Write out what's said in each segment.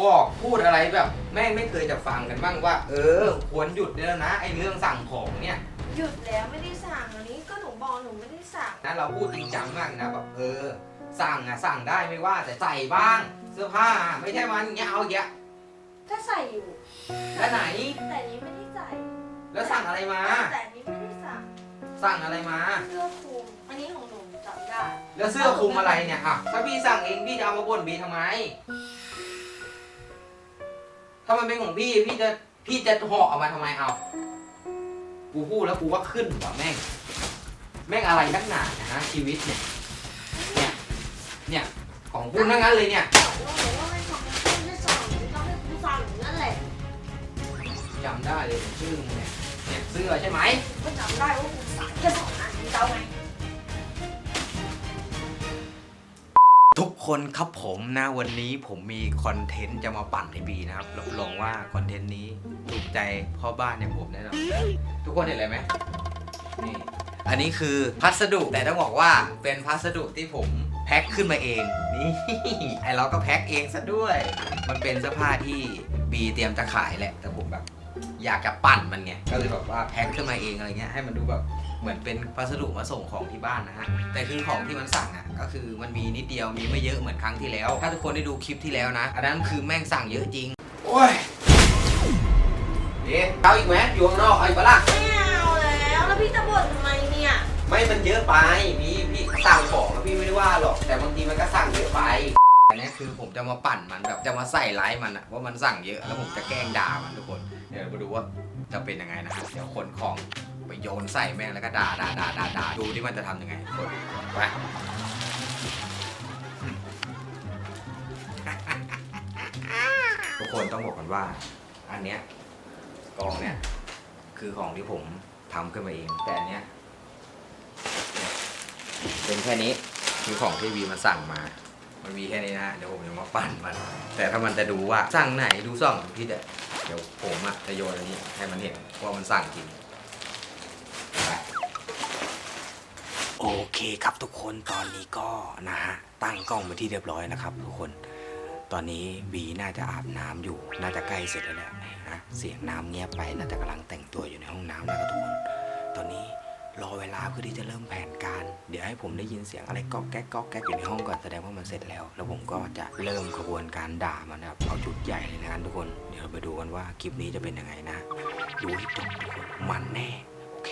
บอกพูดอะไรแบบ แม่งไม่เคยจะฟังกันบ้างว่า เออ ควรหยุดได้แล้วนะไอ้เรื่องสั่งของเนี่ยหยุดแล้วไม่ได้สั่งอันนี้ก็หนูบอกหนูไม่ได้สั่งนะเราพูดจริงจังมากนะแบบเออ สั่งอะสั่งได้ไม่ว่าแต่ใส่บ้าง เสื้อผ้าไม่ใช่มันอย่างเงี้ยเอาอย่างเงี้ยถ้าใส่อยู่แล้วไหน แต่อันนี้ไม่ได้ใส่แล้วสั่งอะไรมา แต่อันนี้ไม่ได้สั่งสั่งอะไรมา เสื้อคลุมอันนี้ของหนูจำได้แล้วเสื้อคลุมอะไรเนี่ยอะถ้าพี่สั่งเองพี่จะเอามาบ่นบีทำไม ถ้ามันเป็นของพี่พี่จะพี่จะห่อเอามาทำไมเอา กูพูดแล้วกูว่าขึ้นว่ะแม่ง แม่งอะไรนักหนาเนี่ยนะ ชีวิตเนี่ย เนี่ย เนี่ย ของคุณทั้งนั้นเลยเนี่ย จำได้เลยชื่อมึงเนี่ยเนี่ยเสื้อใช่ไหม ก็จำได้ว่าคุณสั่งแค่สองอันนี้จะเอาไง คนครับผมนะวันนี้ผมมีคอนเทนต์จะมาปั่นให้บีนะครับรับรองว่าคอนเทนต์นี้ถูกใจพ่อบ้านอย่างผมแน่นอนทุกคนเห็นอะไรไหมนี่อันนี้คือพัสดุแต่ต้องบอกว่าเป็นพัสดุที่ผมแพ็คขึ้นมาเองนี่ไอเราก็แพ็คเองซะด้วย มันเป็นเสื้อผ้าที่บีเตรียมจะขายแหละแต่ผมแบบอยากจะปั่นมันไงก็เลยแบบว่าแพ็คขึ้นมาเองอะไรเงี้ยให้มันดูแบบเหมือนเป็นพัสดุมาส่งของที่บ้านนะฮะ แต่คือของที่มันสั่งอะ ก็คือมันมีนิดเดียวมีไม่เยอะเหมือนครั้งที่แล้ว ถ้าทุกคนได้ดูคลิปที่แล้วนะ อันนั้นคือแม่งสั่งเยอะจริง โอ้ยเอ๊ะเอาอีกไหมอยู่ข้างนอกเอาอีกปะล่ะ ไม่เอาแล้วแล้วพี่จะบ่นทำไมเนี่ย ไม่มันเยอะไปมีพี่สั่งของแล้วพี่ไม่ได้ว่าหรอก แต่บางทีมันก็สั่งเยอะไป อันนี้คือผมจะมาปั่นมันแบบจะมาใส่ร้ายมันอะว่ามันสั่งเยอะแล้วผมจะแกล้งด่ามันทุกคน เดี๋ยวมาดูว่าจะเป็นยังไงนะฮะเดี๋ยวคนของ ไปโยนใส่แม่งแล้วก็ด่าด่าด่าด่าด่าดูที่มันจะทำยังไงไปทุกคนต้องบอกกันว่า อันเนี้ยกองเนี้ยคือของที่ผมทำขึ้นมาเอง แต่อันเนี้ยเป็นแค่นี้คือของที่วีมาสั่งมา มันมีแค่นี้นะฮะเดี๋ยวผมจะมาปั่นมัน แต่ถ้ามันจะดูว่าสั่งไหนดูส่องพี่เดี๋ยวผมอะจะโยนอันนี้ให้มันเห็นว่ามันสั่งจริง โอเคครับทุกคนตอนนี้ก็นะฮะตั้งกล้องไปที่เรียบร้อยนะครับ ทุกคน ตอนนี้บีน่าจะอาบน้ำอยู่ น่าจะใกล้เสร็จแล้วแหละนะเสียงน้ำเงียบไปน่าจะกำลังแต่งตัวอยู่ในห้องน้ำนะครับทุกคน ตอนนี้รอเวลาเพื่อที่จะเริ่มแผนการ เดี๋ยวให้ผมได้ยินเสียงอะไรก๊อกแก๊กก๊อกแก๊กอยู่ในห้องก่อนแสดงว่ามันเสร็จแล้ว แล้วผมก็จะเริ่มขบวนการด่ามันนะครับเอาจุดใหญ่เลยนะครับทุกคน เดี๋ยวเราไปดูกันว่าคลิปนี้จะเป็นยังไงนะ ดูให้จบทุกคนมันแน่ โอเค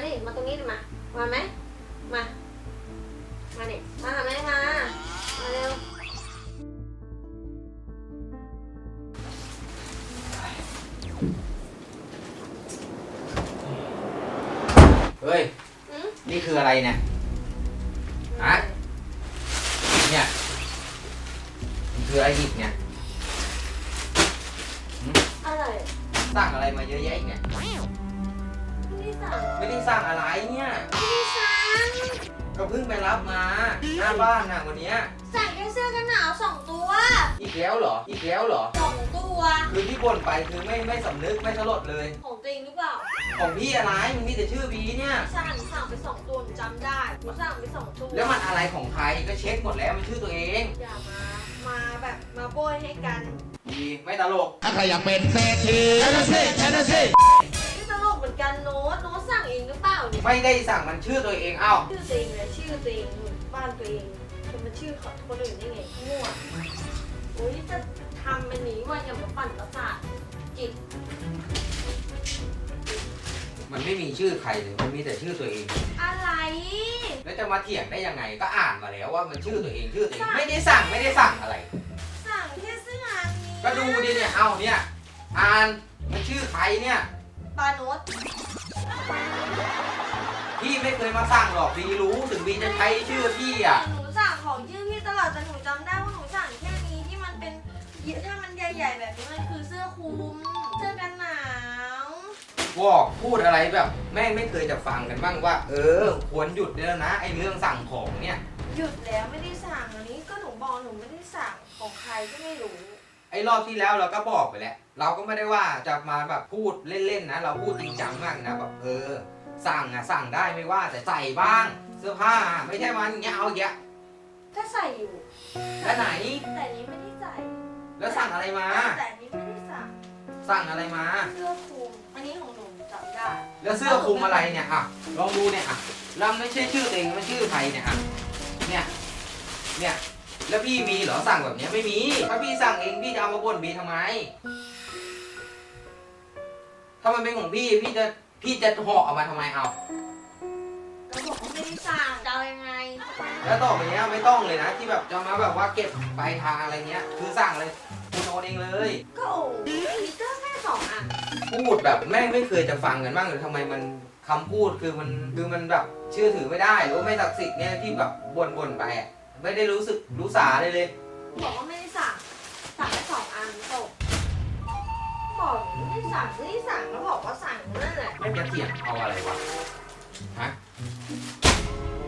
นมาดิมาตรงนี้ดิมา มาไหมมา มาเนี่ยมาหาแม่มา มาเร็ว เฮ้ย อืมนี่คืออะไรเนี่ยฮะเนี่ยมันคืออะไรอีกเนี่ยอะไรสั่งอะไรมาเยอะแยะอีกเนี่ยไม่ ได้สั่งไม่ได้สั่งอะไรเนี่ย ไม่ได้สั่งก็เพิ่งไปรับมา หน้าบ้านน่ะวันเนี้ยสั่งแค่เสื้อกันหนาวสองตัวอีกแล้วเหรอ อีกแล้วเหรอ สองตัว คือที่บ่นไปคือไม่ไม่สำนึกไม่สลดเลย ของตัวเองหรือเปล่า ของพี่อะไรมันมีแต่ชื่อบีเนี่ย สั่งสั่งไปสองตัวหนูจำได้หนูสั่งไปสองตัวแล้วมันอะไรของใครก็เช็คหมดแล้วมันชื่อตัวเอง อย่ามา มาแบบมาโบยให้กันบีไม่ตลก ถ้าใครอยากเป็นเศรษฐีแค่นั้นสิแค่นั้นสินี่ตล กเหมือนกันโน้ตโน้ตสั่งเองหรือเปล่าเนี่ยไม่ได้สั่งมันชื่อตัวเองเอ้าชื่อตัวเองเลยชื่อตัวเองบ้านตัวเองจะมาชื่อของคนอื่นได้ไงมั่วโอ้ยจะทำมันหนีว่าอย่ามาปั่นประสาทจิตมันไม่มีชื่อใครเลยมันมีแต่ชื่อตัวเอง อะไร แล้วจะมาเถียงได้ยังไงก็อ่านมาแล้วว่ามันชื่อตัวเองชื่อตัวเองไม่ได้สั่งไม่ได้สั่งอะไร สั่งแค่เสื้ออันนี้ก็ดูดิเนี่ยเอาเนี่ยอ่านมันชื่อใครเนี่ย ปาโน้ตพี่ไม่เคยมาสั่งหรอกบีรู้ถึงบีจะใช้ชื่อพี่อะ หนูสั่งของชื่อพี่ตลอดแต่หนูจำได้ว่าหนูสั่งแค่นี้ที่มันเป็นถ้ามันใหญ่ๆแบบนี้มันคือเสื้อคลุมเสื้อกันหนาวบอกพูดอะไรแบบแม่งไม่เคยจะฟังกันบ้างว่า เออ ควรหยุดได้แล้วนะไอ้เรื่องสั่งของเนี่ย หยุดแล้วไม่ได้สั่งอันนี้ก็หนูบอกหนูไม่ได้สั่งของใครก็ไม่รู้ ไอ้รอบที่แล้วเราก็บอกไปแล้ว เราก็ไม่ได้ว่าจะมาแบบพูดเล่นๆนะ เราพูดจริงจังมากนะแบบเออ สั่งอะสั่งได้ไม่ว่าแต่ใส่บ้าง เสื้อผ้าไม่ใช่มันอย่างเงี้ยเอาอย่างเงี้ยก็ใส่อยู่ แล้วไหน แต่อันนี้ไม่ได้ใส่แล้วสั่งอะไรมา แต่อันนี้ไม่ได้สั่งสั่งอะไรมา เสื้อคลุมอันนี้ของหนูจำได้แล้วเสื้อคลุมอะไรเนี่ยอะลองดูเนี่ยอะแล้วไม่ใช่ชื่อตัวเองมันชื่อใครเนี่ยอะเนี่ยเนี่ย แล้วพี่มีเหรอสั่งแบบเนี้ยไม่มี ถ้าพี่สั่งเองพี่จะเอามาบ่นบีทำไม ถ้ามันเป็นของพี่พี่จะพี่จะห่อออกมาทำไมเอาก็บอกว่าไม่ได้สั่งจะเอายังไงแล้วต่อไปเนี้ยไม่ต้องเลยนะ ที่แบบจะมาแบบว่าเก็บปลายทางอะไรเงี้ย คือสั่งเลยคุณโอนเองเลย ก็โอ้ยก็แค่สองอันพูดแบบแม่งไม่เคยจะฟังกันบ้างหรือทำไมมันคำพูดคือมันคือมันแบบเชื่อถือไม่ได้หรือว่าไม่ศักดิ์สิทธิ์เนี่ยที่แบบบ่นบ่นๆไปอะ ไม่ได้รู้สึกรู้สาเลยเลย บอกว่าไม่ได้สั่ง สั่งแค่สองอันจบบอกไม่ได้สั่งไม่ได้สั่งแล้วบอกว่าสั่งนั่นแหละไม่จะเถียงเอาอะไรวะ ฮะ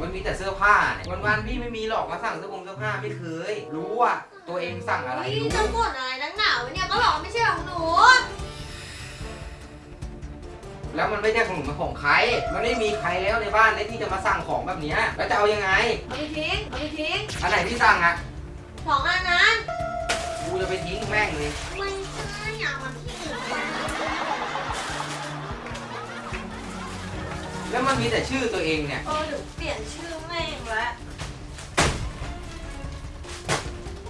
มันมีแต่เสื้อผ้าเนี่ย วันๆพี่ไม่มีหรอกมาสั่งเสื้อผงเสื้อผ้าไม่เคย รู้ว่าตัวเองสั่งอะไรนี่รู้ จะบ่นอะไรนักหนาวะเนี่ยก็บอกว่าไม่ใช่ของหนู แล้วมันไม่ใช่ของหนูมันของใคร มันไม่มีใครแล้วในบ้านเนี่ยที่จะมาสั่งของแบบเนี้ยแล้วจะเอายังไง เอาไปทิ้ง เอาไปทิ้งอันไหนที่สั่งอะ สองอันนั้นกูจะไปทิ้งแม่งเลย ไม่ใช่อยากมาที่อื่นแล้วมันมีแต่ชื่อตัวเองเนี่ย เออเดี๋ยวเปลี่ยนชื่อแม่งแล้ว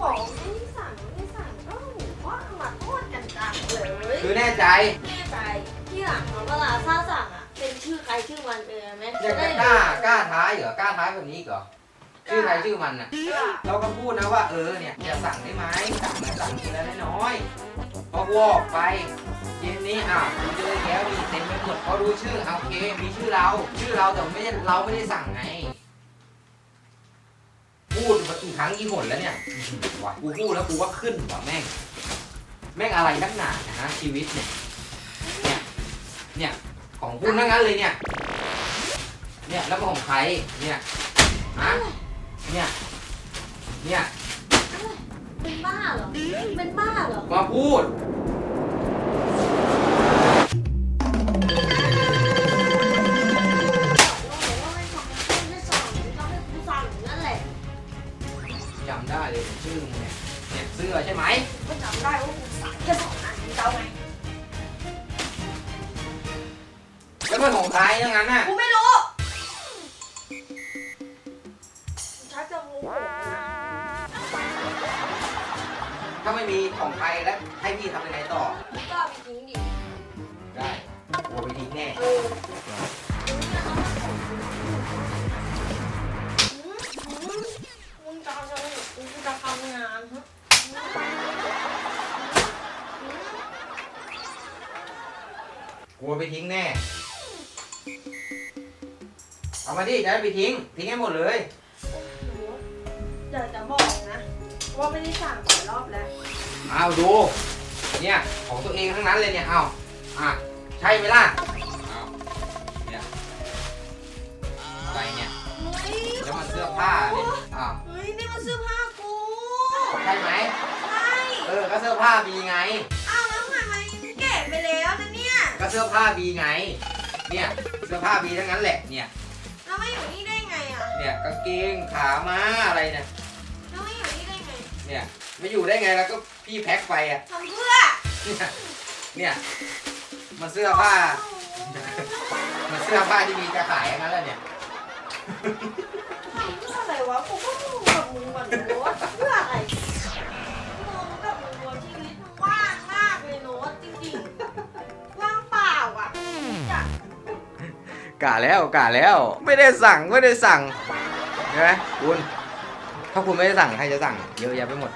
บอกว่าไม่ได้สั่งไม่ได้สั่งก็หนูว่ามาโทษกันจังเลยคือแน่ใจ แน่ใจ ที่หลังเวลาถ้าสั่งอะ เป็นชื่อใครชื่อมันเองไหมยังจะกล้ากล้าท้ายเหรอกล้าท้ายแบบนี้อีกเหรอชื่อใครชื่อมันน่ะ เราก็พูดนะว่าเออเนี่ยอย่าสั่งได้ไหมสั่งนะสั่งทีละน้อยๆพอวอกไปเย็นนี้อะกูเจอแก้วนี่เต็มไปหมดพอดูชื่อโอเคมีชื่อเรา ชื่อเราแต่ไม่ใช่เราไม่ได้สั่งไง พูดมากี่ครั้งกี่หนแล้วเนี่ยว่ะกูพูดแล้วกูว่าขึ้นว่ะแม่ง แม่งอะไรนักหนาเนยนะชีวิตเนี่ย เนี่ยของคุณทั้งนั้นเลยเนี่ย เนี่ยแล้วก็ของใครเนี่ยฮะเนี่ยเนี่ยเป็นบ้าเหรอเป็นบ้าเหรอมาพูด แล้วมันของใครทั้งนั้นน่ะ กูไม่รู้ชักจะโมโหนะถ้าไม่มีของใครแล้วให้พี่ทำยังไงต่อมึงก็เอาไปทิ้งดิได้กลัวไปทิ้งแน่เออมึงจะทำอะไรมึงจะทำงานฮะกลัวไปทิ้งแน่ เอามาดิจะได้ไปทิ้ง ทิ้งให้หมดเลย เดี๋ยวจะบอกนะ ว่าไม่ได้สั่งหลายรอบแล้ว เอาดู เนี่ยของตัวเองทั้งนั้นเลยเนี่ย เอาอะ ใช่ไหมล่ะเอาเนี่ยอะไรเนี่ยเฮ้ยแล้วมันเสื้อผ้าเนี่ยอ้าวเฮ้ยนี่มันเสื้อผ้ากู ใช่ไหม ใช่เออ ก็เสื้อผ้าบีไง อ้าวแล้วทำไมมันแก่ไปแล้วนะเนี่ย ก็เสื้อผ้าบีไง เนี่ย เสื้อผ้าบีทั้งนั้นแหละ เนี่ย แล้วไม่อยู่นี่ได้ไงอะเนี่ยกางเกงขาม้าอะไรเนี่ย แล้วไม่อยู่นี่ได้ไงเนี่ยไม่อยู่ได้ไงแล้วก็พี่แพ็คไปอะทำเพื่อเนี่ยเนี่ยมันเสื้อผ้า มันเสื้อผ้าที่มีจะขายอย่างนั้นแหละเนี่ย ทำเพื่ออะไรวะกูก็งงกับมึงเหมือนกันว่าเพื่อ กะแล้วกะแล้ว ไม่ได้สั่งไม่ได้สั่งใช่ไหมคุณถ้าคุณไม่ได้สั่งใครจะสั่งเยอะแยะไปหมด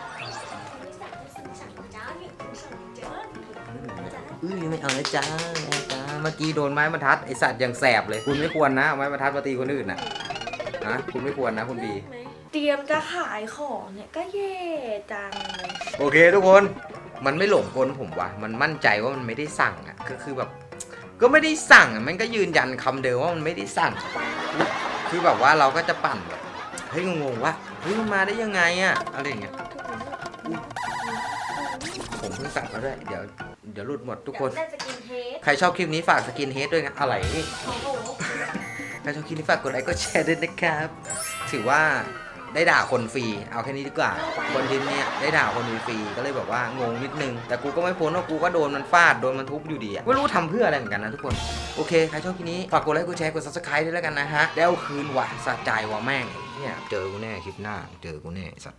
อื้อไม่เอานะจ้าจ้าเมื่อกี้โดนไม้บรรทัดไอสัตว์อย่างแสบเลย คุณไม่ควรนะเอาไม้บรรทัดมาตีคนอื่นนะนะคุณไม่ควรนะคุณบีแเตรียมจะขายของเนี่ยก็เย่จังเลยโอเคทุกคนมันไม่หลงกลผมว่ะมันมั่นใจว่ามันไม่ได้สั่งอะก็คือแบบ ก็ไม่ได้สั่งอะมันก็ยืนยันคำเดิมว่ามันไม่ได้สั่ง คือแบบว่าเราก็จะปั่นแบบเฮ้ยงงๆว่าเฮ้ยมันมาได้ยังไงอะอะไรอย่างเงี้ยผมเพิ่งสั่งมาด้วยเดี๋ยวเดี๋ยวหลุดหมดทุกคน ได้จะกินเฮดใครชอบคลิปนี้ฝากสกินเฮดด้วยนะอะไรนี่โอ้โห ใครชอบคลิปนี้ฝากกดไลค์กดแชร์ด้วยนะครับ ถือว่า ได้ด่าคนฟรี เอาแค่นี้ดีกว่า คนทีเนี่ยได้ด่าคนฟรีก็เลยแบบว่างงนิดนึง แต่กูก็ไม่พ้นว่ากูก็โดนมันฟาดโดนมันทุบอยู่ดีอะไม่รู้ทำเพื่ออะไรเหมือนกันนะทุกคน โอเค ใครชอบคลิปนี้ ฝากกดไลค์กดแชร์กดซับสไครต์ด้วยแล้วกันนะฮะแล้วคืนว่ะสะใจว่ะแม่งเนี่ยเจอกูแน่คลิปหน้า เจอกูแน่สัตว์